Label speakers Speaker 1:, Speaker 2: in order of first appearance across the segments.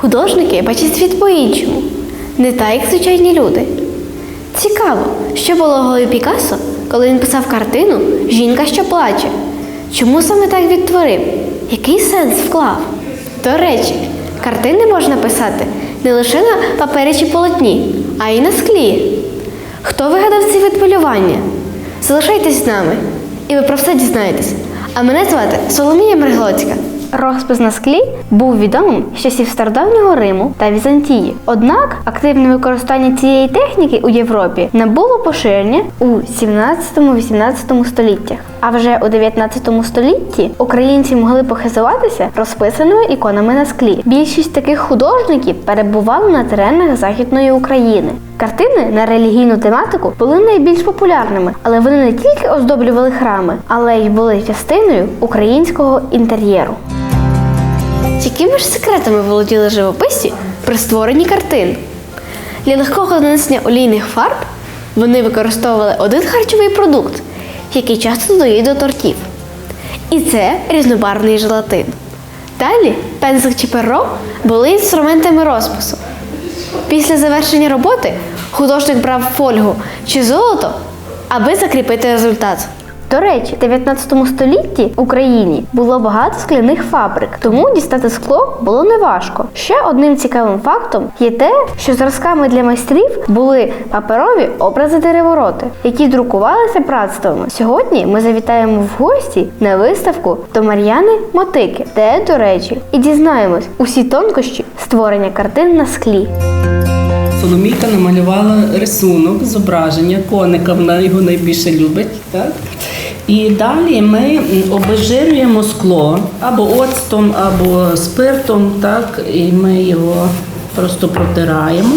Speaker 1: Художники бачать світ по-іншому, не так, як звичайні люди. Цікаво, що було голові Пікассо, коли він писав картину Жінка, що плаче. Чому саме так відтворив? Який сенс вклав? До речі, картини можна писати не лише на папері чи полотні, а й на склі. Хто вигадав цей вид малювання? Залишайтесь з нами, і ви про все дізнаєтесь. А мене звати Соломія Мерглоцька. Розпис на склі був відомим з часів стародавнього Риму та Візантії. Однак активне використання цієї техніки у Європі набуло поширення у 17-18 століттях. А вже у 19 столітті українці могли похизуватися розписаними іконами на склі. Більшість таких художників перебували на теренах Західної України. Картини на релігійну тематику були найбільш популярними, але вони не тільки оздоблювали храми, але й були частиною українського інтер'єру. Якими ж секретами володіли живописці при створенні картин? Для легкого нанесення олійних фарб вони використовували один харчовий продукт, який часто додають до тортів. І це різнобарвний желатин. Далі пензлик чи перо були інструментами розпису. Після завершення роботи художник брав фольгу чи золото, аби закріпити результат. До речі, в 19 столітті в Україні було багато скляних фабрик, тому дістати скло було неважко. Ще одним цікавим фактом є те, що зразками для майстрів були паперові образи деревороти, які друкувалися братствами. Сьогодні ми завітаємо в гості на виставку до Мар'яни Мотики, де, до речі, і дізнаємось усі тонкощі створення картин на склі.
Speaker 2: Соломійка намалювала рисунок, зображення коника, вона його найбільше любить. Так? І далі ми обезжирюємо скло або оцтом, або спиртом, так? і ми його просто протираємо.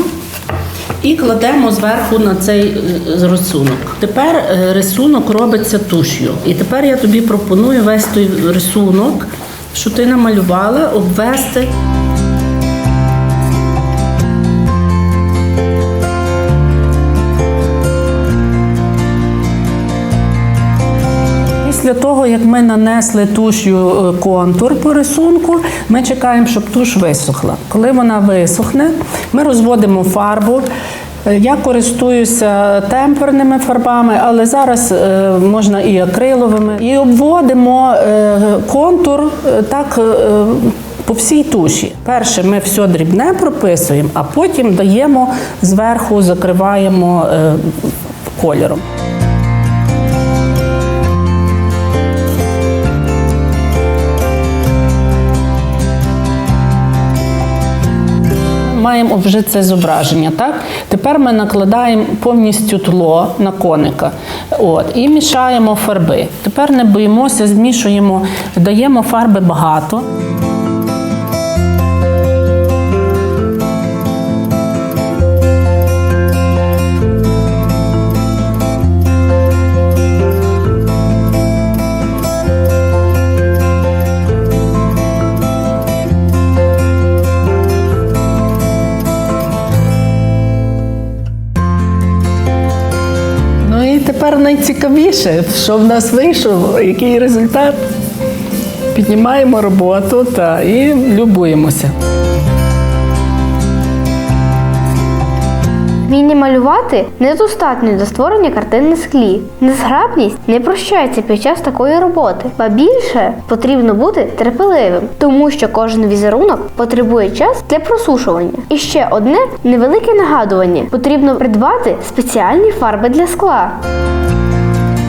Speaker 2: І кладемо зверху на цей е, рисунок. Тепер е, рисунок робиться туш'ю. І тепер я тобі пропоную весь той рисунок, що ти намалювала, обвести. Після того, як ми нанесли туш'ю е, контур по рисунку, ми чекаємо, щоб туш висохла. Коли вона висохне, ми розводимо фарбу. Е, Я користуюся темперними фарбами, але зараз е, можна і акриловими. І обводимо контур так. по всій туші. Перше ми все дрібне прописуємо, а потім даємо зверху, закриваємо кольором. Маємо вже це зображення. Так? Тепер ми накладаємо повністю тло на коника От, і мішаємо фарби. Тепер не боїмося, змішуємо, даємо фарби багато.
Speaker 3: Тепер найцікавіше, що в нас вийшов, який результат. Піднімаємо роботу та і любуємося.
Speaker 1: Вміння малювати недостатньо для створення картин на склі. Незграбність не прощається під час такої роботи, ба більше потрібно бути терпеливим, тому що кожен візерунок потребує час для просушування. І ще одне невелике нагадування: потрібно придбати спеціальні фарби для скла.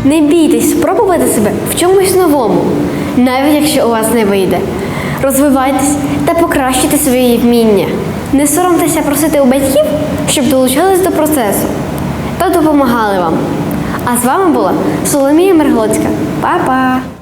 Speaker 1: Не бійтесь спробувати себе в чомусь новому, навіть якщо у вас не вийде. Розвивайтесь та покращуйте свої вміння. Не соромтеся просити у батьків, щоб долучились до процесу та допомагали вам. А з вами була Соломія Мерглоцька. Па-па!